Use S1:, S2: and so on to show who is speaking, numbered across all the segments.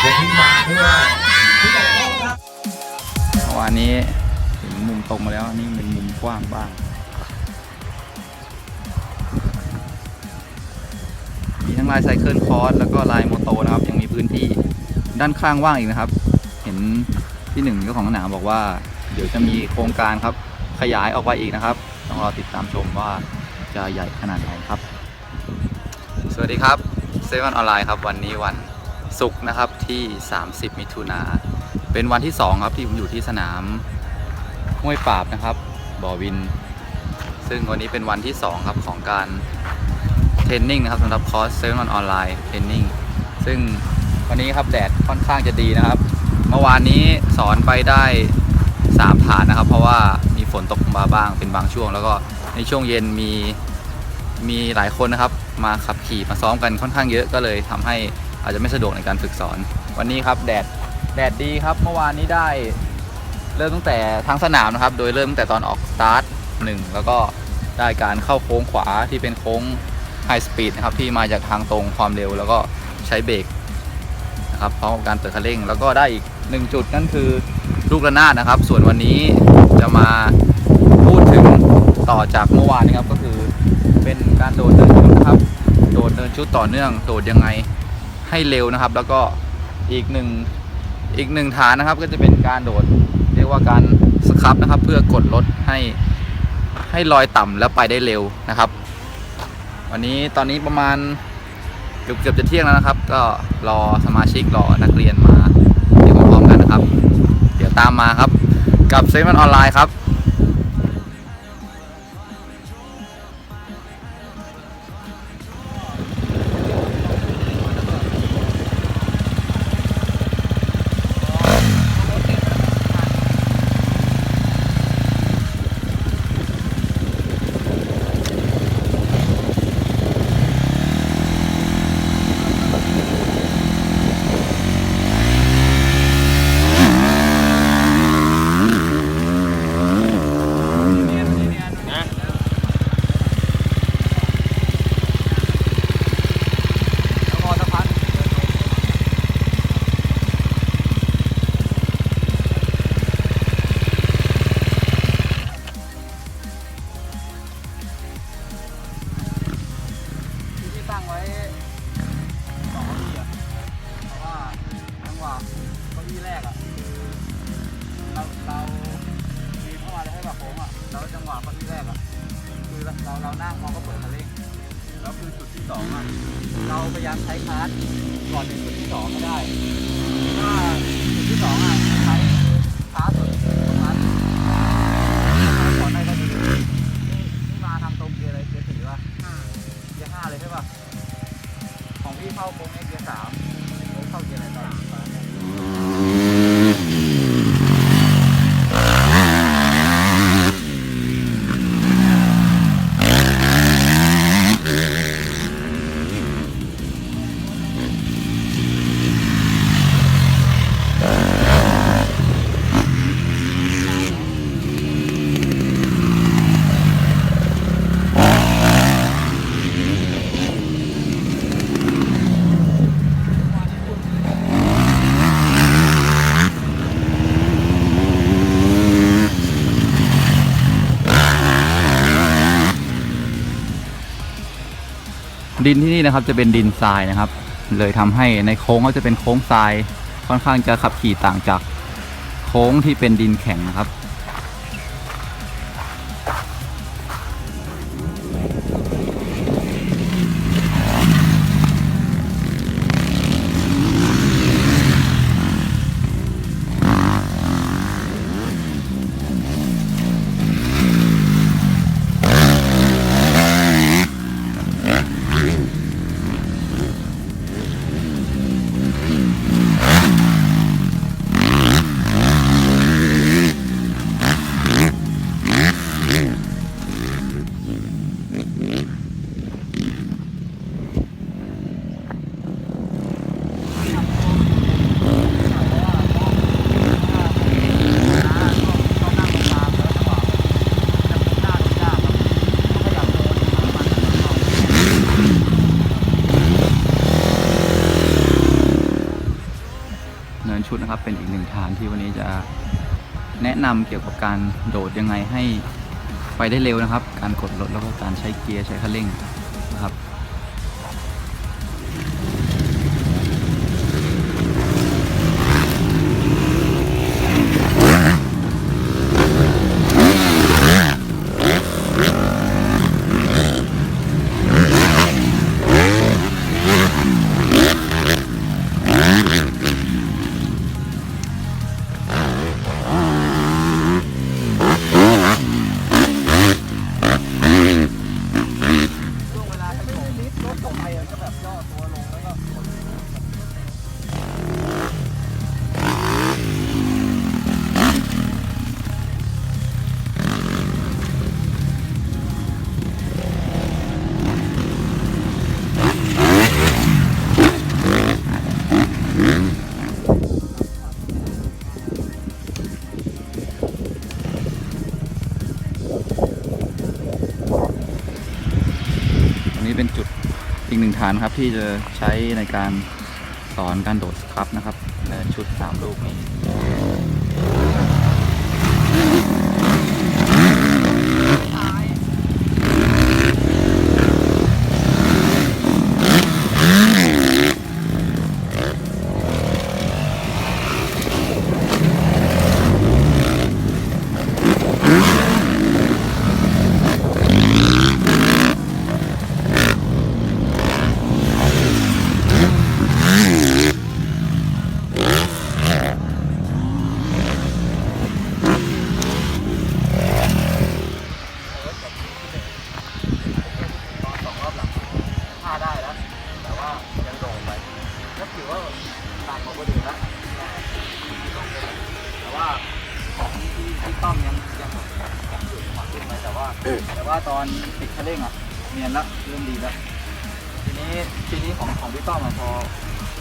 S1: เดี๋ยวที่มาเพื่อที่จะต้องครับ
S2: เมื่อวานนี้ถึงมุมตรงมาแล้วนี่เป็นมุมกว้างบ้างมีทั้งลายไซเคิลคอร์สแล้วก็ลายโมโตนะครับ ยังมีพื้นที่ด้านข้างว่างอีกนะครับ เห็นที่หนึ่งเจ้าของสนามบอกว่า เดี๋ยวจะมีโครงการครับ ขยายออกไปอีกนะครับต้องรอติดตามชมว่าจะใหญ่ขนาดไหนครับ สวัสดีครับเซเว่นออนไลน์ครับวันนี้วัน ศุกร์นะครับที่ 30 มิถุนาเป็นวันที่ 2 ครับที่ผมอยู่ที่สนามห้วยปราบนะครับบ่อวิน ซึ่งวันนี้เป็นวันที่ 2 ครับของการเทรนนิ่งนะครับสำหรับคอร์สเซเว่นออนไลน์เทรนนิ่งซึ่งวันนี้ครับแดดค่อนข้างจะดีนะครับ เมื่อวานนี้สอนไปได้ 3 ฐานนะครับ เพราะว่ามีฝนตกมาบ้างเป็นบางช่วง แล้วก็ในช่วงเย็นมีมีหลายคนนะครับ มาขับขี่มาซ้อมกันค่อนข้างเยอะก็เลยทำให้ อาจจะไม่สะดวกในการฝึกสอน วันนี้ครับแดดแดดดีครับ เมื่อวานนี้ได้เริ่มตั้งแต่ทางสนามนะครับ โดยเริ่มตั้งแต่ตอนออกสตาร์ทหนึ่งแล้วก็ได้การเข้าโค้งขวาที่เป็นโค้งไฮสปีดนะครับที่มาจากทางตรงความเร็ว แล้วก็ใช้เบรกนะครับพร้อมกับการเปิดคันเร่ง แล้วก็ได้อีกหนึ่งจุดนั่นคือลูกระนาดนะครับ ส่วนวันนี้จะมาพูดถึงต่อจากเมื่อวานนี้ครับก็คือเป็นการโดดเนินชุดนะครับ โดดเนินชุดต่อเนื่องโดดยังไง ให้เร็วนะครับ แล้วก็อีกหนึ่งอีกหนึ่งฐานนะครับ ก็จะเป็นการโดดเรียกว่าการสครับนะครับ เพื่อกดรถให้ให้ลอยต่ำแล้วไปได้เร็วนะครับ วันนี้ตอนนี้ประมาณเกือบเกือบจะเที่ยงแล้วนะครับ ก็รอสมาชิกรอนักเรียนมาเดี๋ยวพร้อมๆกันนะครับ เดี๋ยวตามมาครับ กับเซ v ันออนไลน์ครับ เราจังหวะเก้าอี้แรกอะคือเราเราเรานั่งมองก็เปิดมาเร่งแล้วคือจุดที่สองอะเราพยายามใช้คลาสก่อนถึงจุดที่สองก็ได้ถ้าจุดที่สองอะ ดินที่นี่นะครับจะเป็นดินทรายนะครับ เลยทำให้ในโค้งก็จะเป็นโค้งทรายค่อนข้างจะขับขี่ต่างจากโค้งที่เป็นดินแข็งนะครับ นชุดนะครับ เป็นอีกหนึ่งฐานที่วันนี้จะแนะนำเกี่ยวกับการโดดยังไงให้ไปได้เร็วนะครับ การกดรถแล้วก็การใช้เกียร์ใช้คันเร่งนะครับ อีกหนึ่งฐานครับที่จะใช้ในการสอนการโดดสครับนะครับในชุด 3 ลูกนี้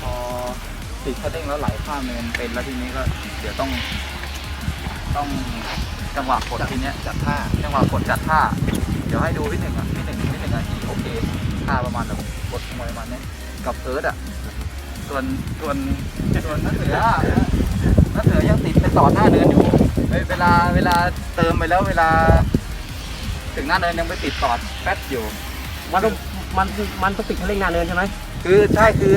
S2: พอติดคันเร่งแล้วไหลข้ามเนินเป็นแล้วทีนี้ก็เดี๋ยวต้องต้องจังหวะกดทีเนี้ยจัดท่าจังหวะกดจัดท่า เดี๋ยวให้ดูพี่หนึ่งอะพี่หนึ่งพี่หนึ่งอะที่โอเคท่าประมาณแบบกดมวยประมาณเนี้ยกับเอิร์ดอะส่วนส่วนส่วนนักเสืออะนักเสือยังติดไปต่อหน้าเนินอยู่เวเวลาเวลาเติมไปแล้วเวลา ถึงหน้าเนินยังไปติดต่อแป๊บอยู่
S3: มันต้องมันมันต้องปิดคันเร่งหน้าเนินใช่ไหม
S2: คือใช่คือ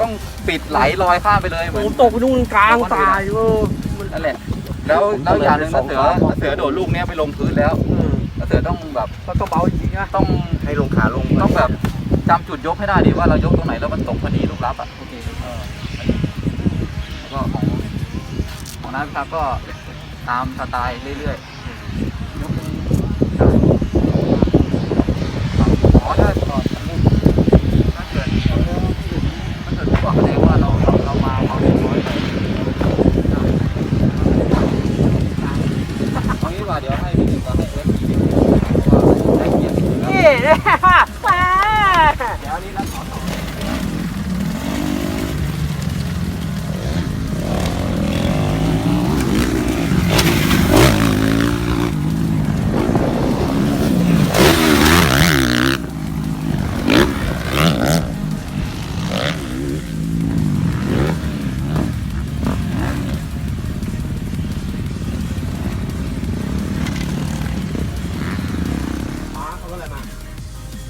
S2: ต้องปิดไหลลอยข้ามไปเลยเหมือน
S3: โอ้ตกไปนู่นกลางตายเออมัน
S2: นั่นแหละ แล้วแล้วอย่างหนึ่งนักเสือนักเสือโดดลูกเนี้ยไปลงพื้นแล้ว
S3: อืม
S2: นักเสือต้องแบบ
S3: ก็ต้องเบาจริงๆนะ
S2: ต้อง
S1: ให้ลงขาลง
S2: ต้องแบบจำจุดยกให้ได้ดิว่าเรายกตรงไหนแล้วมันตกพอดีลูกรับอะโอเคเออแล้วก็ของของนักครับก็ตามสไตล์เรื่อยๆยกมืออ๋อถ้าตอนถ้าเกิดถ้าเกิดรู้บอกแสดงว่าเราเราเรามาเขาเรียบร้อยเลย เดีกว่าเดี๋ยวให้พี่หนึ่งกับให้เอิร์ธขี่เพราะว่าได้เกียรติอยู่แล้ว
S3: นี่เนี่ยแหม
S2: เดี๋ยวนี้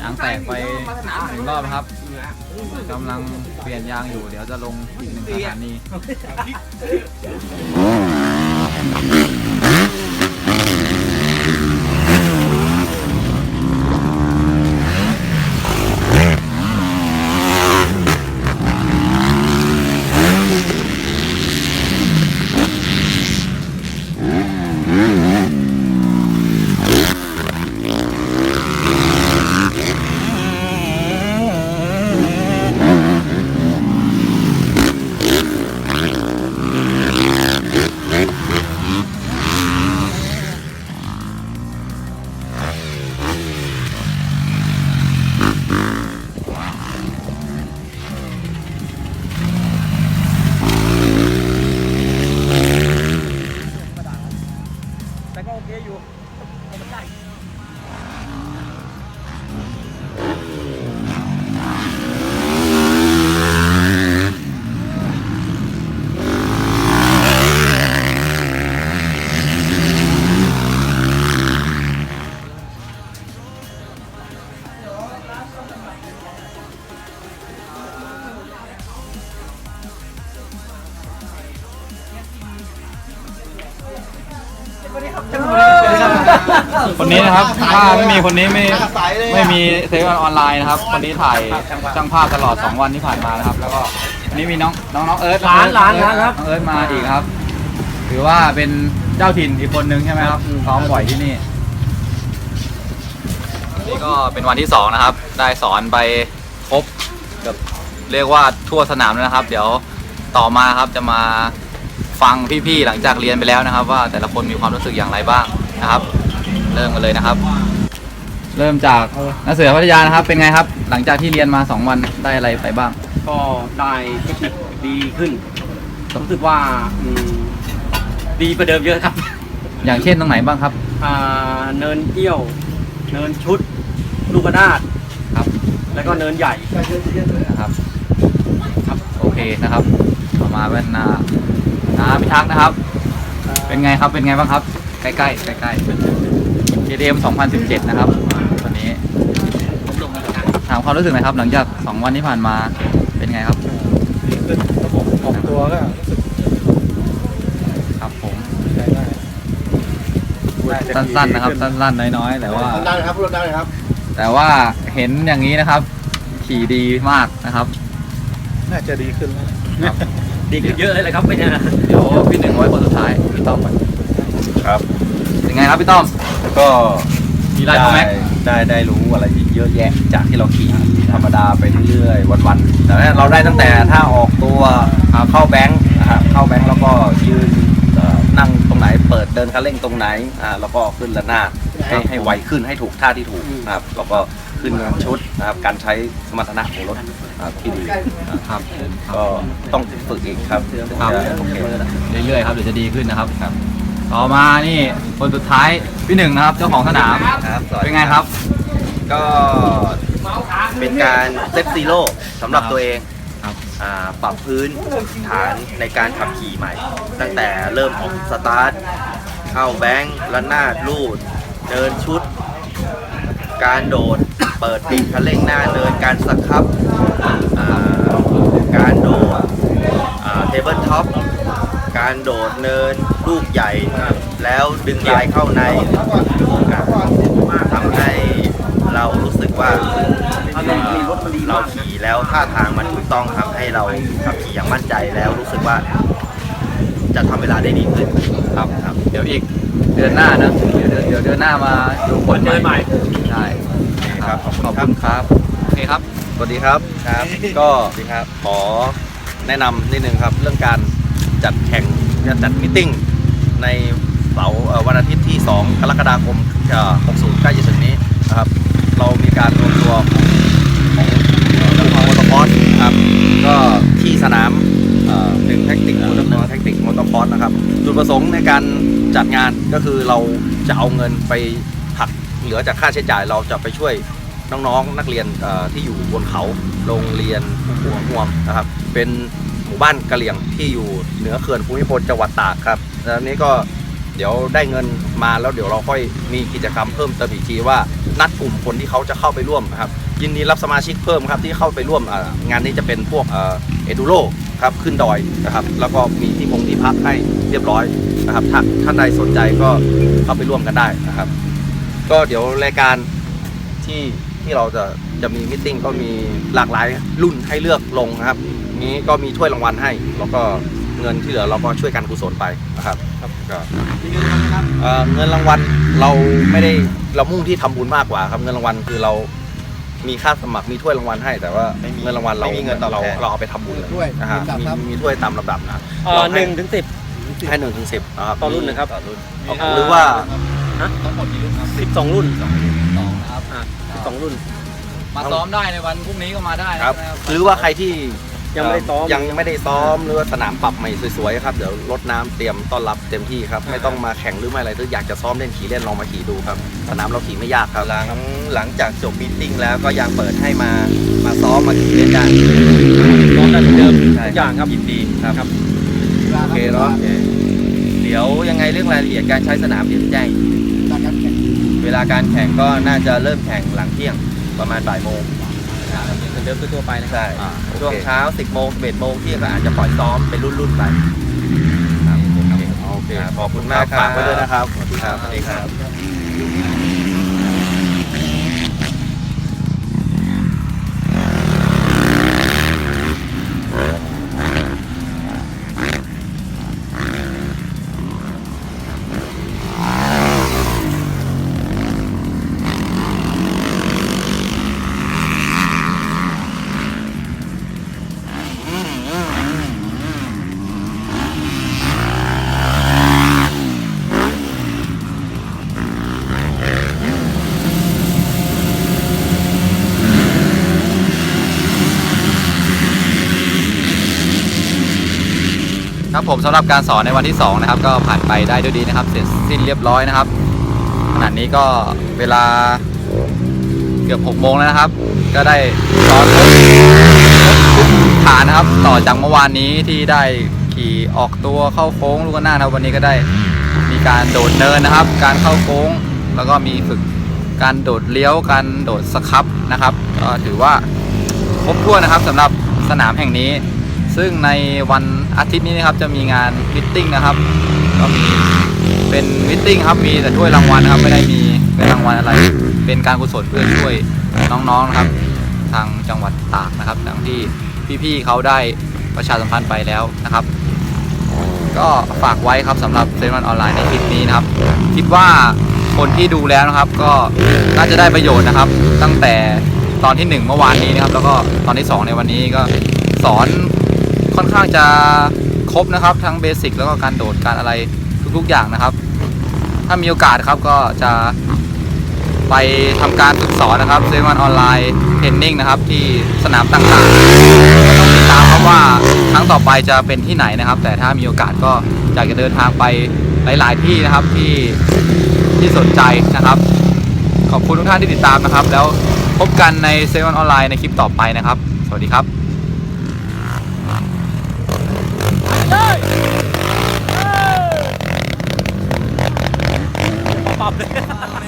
S2: างแตกไปหนึ่งรอบนะครับกำลังเปลี่ยนยางอยู่ เดี๋ยวจะลงอีกหนึ่งสถานี คนนี้นะครับ ถ้าไม่มีคนนี้ไม่ไม่มีเซฟออนไลน์นะครับ คนนี้ถ่ายช่างภาพตลอด 2 วันที่ผ่านมานะครับ แล้วก็วันนี้มีน้องน้องน้องเอิร์ธ
S3: หลานหลานหลานครับ
S2: น้องเอิร์ธมาอีกครับ ถือว่าเป็นเจ้าถิ่นอีกคนนึงใช่ไหมครับซ้อมบ่อยที่นี่ นี่ก็เป็นวันที่สองนะครับ ได้สอนไปครบแบบเรียกว่าทั่วสนามแล้วนะครับ เดี๋ยวต่อมาครับจะมาฟังพี่ๆหลังจากเรียนไปแล้วนะครับ ว่าแต่ละคนมีความรู้สึกอย่างไรบ้างนะครับ เริ่มกันเลยนะครับ เริ่มจากนักเสือพัทยานะครับ เป็นไงครับ หลังจากที่เรียนมา 2 วันได้อะไรไปบ้าง
S3: ก็ได้เทคนิคดีขึ้นรู้สึกว่าอืมดีประเดิมเยอะครับ
S2: อย่างเช่นตรงไหนบ้างครับ
S3: อ่าเนินเอี้ยว เนินชุด ลูกกระนาด
S2: ครับ
S3: แล้วก็เนินใหญ่
S2: นะครับ ครับ โอเคนะครับ ต่อมาเป็นนานาพิทักษ์นะครับ เป็นไงครับ เป็นไงบ้างครับ ใกล้ๆใกล้ๆ JDM 2017 นะครับวันนี้ถามความรู้สึกหน่อยครับหลังจาก 2 วันที่ผ่านมาเป็นไงครับ
S4: ดีขึ้นระบบออกตัวก็รู้สึก
S2: ครับผม
S4: ใช้ได้ได้เทค
S2: สั้นๆนะครับ
S4: ดีขึ้
S2: สั้นๆน้อยๆแต่ว่า
S1: ได้เลยครับพูดได้เลยครับ
S2: แต่ว่าเห็นอย่างนี้นะครับ ขี่ดีมากนะครับ
S4: น่าจะดีขึ้นแล้ว
S3: ดีขึ้นเยอะเลยแหละครับไม่ใช่นะ
S2: เดี๋ยวพี่หนึ่งไว้คนสุดท้ายพี่ต้อมก่อน
S5: ครับ
S2: เป็นไงครับพี่ต้อม
S5: ก็
S2: มีไลน์โปรแม็ก
S5: ได้ได้รู้อะไรเยอะแยะจากที่เราขี่ธรรมดาไปเรื่อยๆวันๆแต่ว่าเราได้ตั้งแต่ถ้าออกตัวเข้าแบงค์นะครับเข้าแบงค์แล้วก็ยืนเอ่อนั่งตรงไหน เปิดเดินคันเร่งตรงไหนอ่าแล้วก็ขึ้นระนาดให้ให้ไวขึ้นให้ถูกท่าที่ถูกนะครับแล้วก็ขึ้นชุดนะครับการใช้สมรรถนะของรถอ่าที่ดี
S2: ครับ
S5: ก็ต้องฝึกอีกครับถึง
S2: ครับ
S5: จะโอเค
S2: เรื่อยๆครับเดี๋ยวจะดีขึ้นนะครับ ต่อมานี่คนสุดท้ายพี่หนึ่งนะครับ เจ้าของสนาม
S6: ครับสวัส
S2: เป็
S6: ดี
S2: นไงครับ
S6: ก็เป็นการเซตซีโร่สำหรับตัวเอง
S2: ครับ
S6: อ่าปรับพื้นฐานในการขับขี่ใหม่ ตั้งแต่เริ่มออกสตาร์ทเข้าแบงค์ระนาดลูด เดินชุด การโดด เปิดปิดคันเร่งหน้าเนินการสครับอ่าการโดดเทเบิลท็อป การโดดเนินลูกใหญ่ แล้วดึงลายเข้าในครับทำให้เรารู้สึกว่าเอ่อเราขี่แล้วท่าทางมันถูกต้องทำให้เราขับขี่อย่างมั่นใจแล้วรู้สึกว่า จะทำเวลาได้ดีขึ้น
S2: ครับครับ เดี๋ยวอีกเดือนหน้านะเดี๋ยวเดือนเดี๋ยวเดือนหน้ามาดูผล
S3: เดินใหม่
S2: ใช่ครับขอบคุณครับโอเคครับ
S5: สวัสดีครับครับ ก็ขอแนะนำนิดนึงครับเรื่องการ จัดแข่งจะจัดมิทติ้งในเสาร์เอ่อวันอาทิตย์ที่ 2 กรกฎาคมเอ่อ60ใกล้จะถึงนี้นะครับเรามีการรวมตัวของของมอเตอร์คอร์สครับก็ที่สนามหนึ่งแท็กติกมอเตอร์แท็กติกมอเตอร์คอร์สนะครับจุดประสงค์ในการจัดงานก็คือเราจะเอาเงินไปหักเหลือจากค่าใช้จ่ายเราจะไปช่วยน้องๆนักเรียนเอ่อที่อยู่บนเขาโรงเรียนหัวห่วงนะครับเป็นหมู่ บ้านกะเหรี่ยงที่อยู่เหนือเขื่อนภูมิพลจังหวัดตากครับแล้วนี้ก็เดี๋ยวได้เงินมาแล้วเดี๋ยวเราค่อยมีกิจกรรมเพิ่มเติมอีกทีว่านัดกลุ่มคนที่เขาจะเข้าไปร่วมนะครับยินดีรับสมาชิกเพิ่มครับที่เข้าไปร่วมงานนี้จะเป็นพวกเอดูโรครับขึ้นดอยนะครับแล้วก็มีที่พงที่พักให้เรียบร้อยนะครับถ้าท่านใดสนใจก็เข้าไปร่วมกันได้นะครับ ก็เดี๋ยวรายการที่ที่เราจะจะมีมิทติ้งก็มีหลากหลายรุ่นให้เลือกลงนะครับ นี้ก็มีถ้วยรางวัลให้ แล้วก็เงินที่เหลือเราก็ช่วยกันกุศลไปนะครับก็เอ่อเงินรางวัลเราไม่ได้เรามุ่งที่ทำบุญมากกว่าครับเงินรางวัลคือเรามีค่าสมัครมีถ้วยรางวัลให้ แต่ว่า
S6: ไม่มี
S5: เงินรางวัลเรา
S6: ไม่มีเงินตอบ
S5: เรา
S6: แทน
S5: เราเอาไปทำบุญเลย
S4: ถ้วย
S5: นะฮะ
S4: ลำดับ
S5: มี
S4: ครับ
S5: มีถ้วยตามลำดับนะ
S3: เอ่อ
S5: เรา
S3: ห
S5: ให้
S3: นึ่งถึงสิบ
S5: ให้หนึ่งถึงสิบนะครับ
S3: ต่อรุ่นนะครับ
S5: ต่อรุ่น
S3: เอ่อ
S5: หรือว่า
S2: ทั้งหมดกี่รุ่นครับ
S3: สิบสองรุ่น
S2: สองนะครับ
S3: อ่าสิบสองรุ่น
S2: มาซ้อมได้ในวันพรุ่งนี้ก็มาได้
S5: ครับ
S2: นะ
S5: หรือว่าใครที่
S3: ยังไม่ได้ซ้อม
S5: ยังไม่ได้ซ้อมหรือว่าสนามปรับใหม่สวยๆครับเดี๋ยวรดน้ำเตรียมต้อนรับเต็มที่ครับไม่ต้องมาแข่งหรือไม่อะไรถ้าอยากจะซ้อมเล่นขี่เล่นลองมาขี่ดูครับ สนามเราขี่ไม่ยากครับ
S6: หลังหลังจากจบมีตติ้งแล้วก็ยังเปิดให้มามาซ้อมมาขี่เล่นได้
S3: ซ้อมได้เหมือนเดิม
S6: ใช่
S3: ทุกอย่างครับ
S6: ยินดีครับ
S5: โอเคเนาะ
S6: เดี๋ยวยังไงเรื่องรายละเอียดการใช้สนามเดี๋ยวจะแจ้ง
S4: การแข่ง
S6: เวลาการแข่งก็น่าจะเริ่มแข่งหลังเที่ยงประมาณบ่ายโมง
S3: เหมือนเดิมทั่วๆไปนะครับ
S6: ใช่
S5: อ่าโอเค
S6: ช่วงเช้า 10โมง11โมงเที่ยงก็อาจจะปล่อยซ้อมเป็นรุ่นๆไป
S5: โอเคเคขอบคุณมากครับ
S6: ฝากไว้ด้วยนะครับ
S5: สวัสดีครับ
S6: สวัสดีครับ
S2: ครับผมสำหรับการสอนในวันที่ 2 นะครับ ก็ผ่านไปได้ด้วยดีนะครับ เสร็จสิ้นเรียบร้อยนะครับขณะนี้ก็เวลาเกือบ6โมงแล้วนะครับ ก็ได้สอนรถฐานนะครับ ต่อจากเมื่อวานนี้ที่ได้ขี่ออกตัวเข้าโค้งลูกหน้านะครับวันนี้ก็ได้มีการโดดเนินนะครับ การเข้าโค้ง แล้วก็มีฝึกการโดดเลี้ยวการโดดสครับนะครับก็ถือว่าครบถ้วนนะครับสำหรับสนามแห่งนี้ ซึ่งในวันอาทิตย์นี้นะครับจะมีงานมิทติ้งนะครับก็มีเป็นมิทติ้งครับมีแต่ถ้วยรางวัลนะครับไม่ได้มีเป็นรางวัลอะไร เป็นการกุศลเพื่อช่วยน้องๆนะครับ ทางจังหวัดตากนะครับดังที่พี่ๆเขาได้ประชาสัมพันธ์ไปแล้วนะครับ ก็ฝากไว้ครับสำหรับเซนวันออนไลน์ในคลิปนี้นะครับ คิดว่าคนที่ดูแล้วนะครับ ก็น่าจะได้ประโยชน์นะครับ ตั้งแต่ตอนที่ 1 เมื่อวานนี้นะครับ แล้วก็ตอนที่ 2 ในวันนี้ก็สอน ค่อนข้างจะครบนะครับ ทั้งเบสิกแล้วก็การโดดการอะไรทุกๆอย่างนะครับ ถ้ามีโอกาสครับก็จะไปทำการฝึกสอนนะครับเซวันออนไลน์เทรนนิ่งนะครับ ที่สนามต่างๆต้องติดตามครับว่าครั้งต่อไปจะเป็นที่ไหนนะครับ แต่ถ้ามีโอกาสก็อยากจะเดินทางไปหลาย ๆ ที่นะครับที่ที่สนใจนะครับ ขอบคุณทุกท่านที่ติดตามนะครับ แล้วพบกันในเซวันออนไลน์ในคลิปต่อไปนะครับ สวัสดีครับ
S3: ปรับเลย